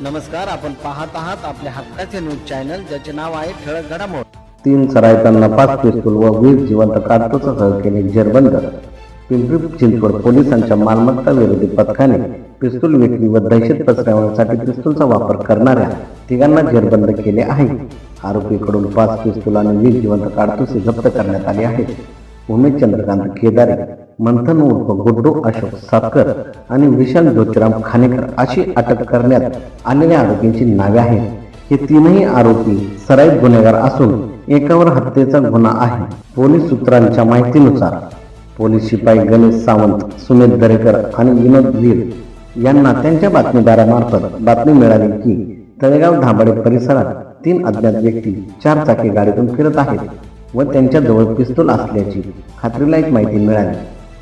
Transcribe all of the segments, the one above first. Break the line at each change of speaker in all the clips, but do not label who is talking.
नमस्कार आपण पाहत आहात आपल्या हक्काचे न्यूज चॅनल ज्याचे नाव आहे ठळक घडामोड.
तीन सरायकांना पाच पिस्तूल व वीस जिवंत काडतुसासह केले जेरबंद. पिंपरी चिंचवड पोलिसांच्या मालमत्ता विरोधी पथकाने पिस्तूल विक्री व दहशत पसरवण्यासाठी पिस्तूलचा वापर करणाऱ्या तिघांना जेरबंद केले आहे. आरोपीकडून पाच पिस्तूल आणि वीस जिवंत काडतुसे जप्त करण्यात आले आहेत. उमेश चंद्रकांत केदारे मंथन उर्फ गुड्डू अशोक सातकर आणि विशाल ज्योतिराम खानेकर अशी अटक करण्यात आलेल्या आरोपींची नावे आहेत. हे तीनही आरोपी सराईत गुन्हेगार असून एकावर हत्येचा गुन्हा आहे पोलीस सूत्रांच्या माहितीनुसार. पोलीस शिपाई गणेश सावंत सुमित दरेकर आणि विनोद वीर यांना त्यांच्या बातमीदारामार्फत बातमी मिळाली की तळेगाव धाबाडे परिसरात तीन अज्ञात व्यक्ती चार चाकी गाडीतून फिरत आहेत. व त्यांच्याजवळ पिस्तूल असल्याची खात्रीलायक माहिती मिळाली.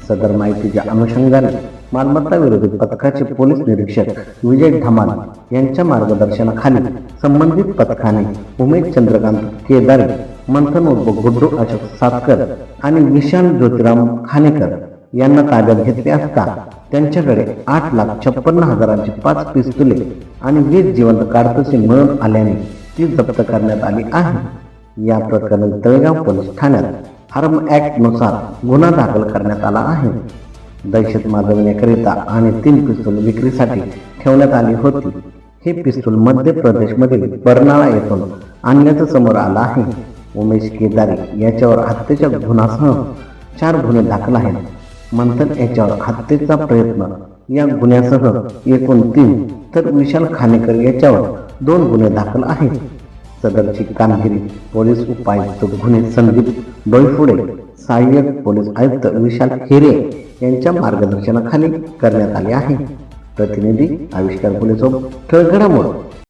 सदर माहितीच्या अनुषंगाने मालमत्ता विरोधी पथकाचे पोलीस निरीक्षक विजय धमाल यांच्या मार्गदर्शनाखाली संबंधित पथकाने उमेश चंद्रकांत केदारे मंथन उर्फ गुड्डू अशोक सातकर आणि विशाल ज्योतिराम खानेकर यांना ताब्यात घेतले असता त्यांच्याकडे आठ लाख छप्पन्न हजारांची पाच पिस्तुले आणि वीस जिवंत काडतुसे मिळून आल्याने ती जप्त करण्यात आली आहे. या प्रकरणी तळेगाव पोलीस ठाण्यात आर्म ऍक्टनुसार गुन्हा दाखल करण्यात आला आहे. दहशत माजवण्याकरिता आणि तीन पिस्तूल विक्रीसाठी ठेवण्यात आली होती. हे पिस्तूल मध्य प्रदेशमधील बर्नाळा येथून आणण्याचं समोर आलं आहे. उमेश केदारे याच्यावर हत्येच्या गुन्ह्यासह चार गुन्हे दाखल आहेत. मंथन याच्यावर हत्येचा प्रयत्न या गुन्ह्यासह एकूण तीन तर विशाल खानेकर याच्यावर दोन गुन्हे दाखल आहेत. सदरची कामगिरी पोलीस उपायुक्त गुन्हे संदीप डोईफुडे सहाय्यक पोलीस आयुक्त विशाल हिरे यांच्या मार्गदर्शनाखाली करण्यात आले आहे. प्रतिनिधी आविष्कार पोलीस ठळघडामोड